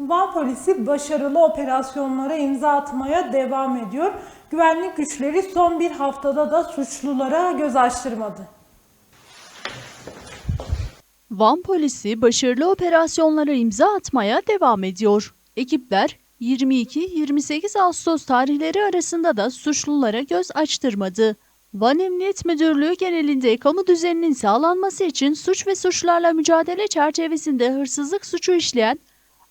Van polisi başarılı operasyonlara imza atmaya devam ediyor. Güvenlik güçleri son bir haftada da suçlulara göz açtırmadı. Van polisi başarılı operasyonlara imza atmaya devam ediyor. Ekipler 22-28 Ağustos tarihleri arasında da suçlulara göz açtırmadı. Van Emniyet Müdürlüğü genelinde kamu düzeninin sağlanması için suç ve suçlarla mücadele çerçevesinde hırsızlık suçu işleyen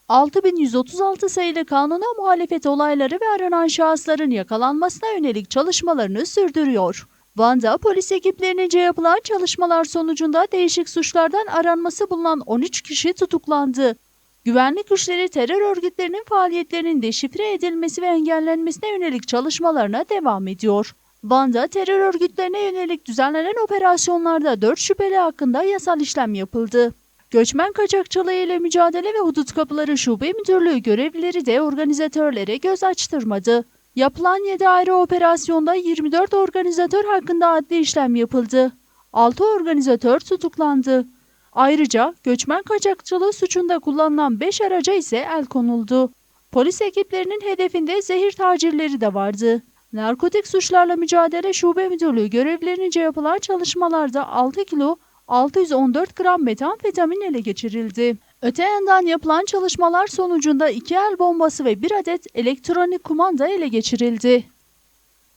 6136 sayılı kanuna muhalefet olayları ve aranan şahısların yakalanmasına yönelik çalışmalarını sürdürüyor. Van'da polis ekiplerince yapılan çalışmalar sonucunda değişik suçlardan aranması bulunan 13 kişi tutuklandı. Güvenlik güçleri terör örgütlerinin faaliyetlerinin deşifre edilmesi ve engellenmesine yönelik çalışmalarına devam ediyor. Van'da terör örgütlerine yönelik düzenlenen operasyonlarda 4 şüpheli hakkında yasal işlem yapıldı. Göçmen kaçakçılığı ile mücadele ve hudut kapıları şube müdürlüğü görevlileri de organizatörlere göz açtırmadı. Yapılan 7 ayrı operasyonda 24 organizatör hakkında adli işlem yapıldı. 6 organizatör tutuklandı. Ayrıca göçmen kaçakçılığı suçunda kullanılan 5 araca ise el konuldu. Polis ekiplerinin hedefinde zehir tacirleri de vardı. Narkotik suçlarla mücadele şube müdürlüğü görevlilerince yapılan çalışmalarda 6 kilo 614 gram metamfetamin ele geçirildi. Öte yandan yapılan çalışmalar sonucunda iki el bombası ve bir adet elektronik kumanda ele geçirildi.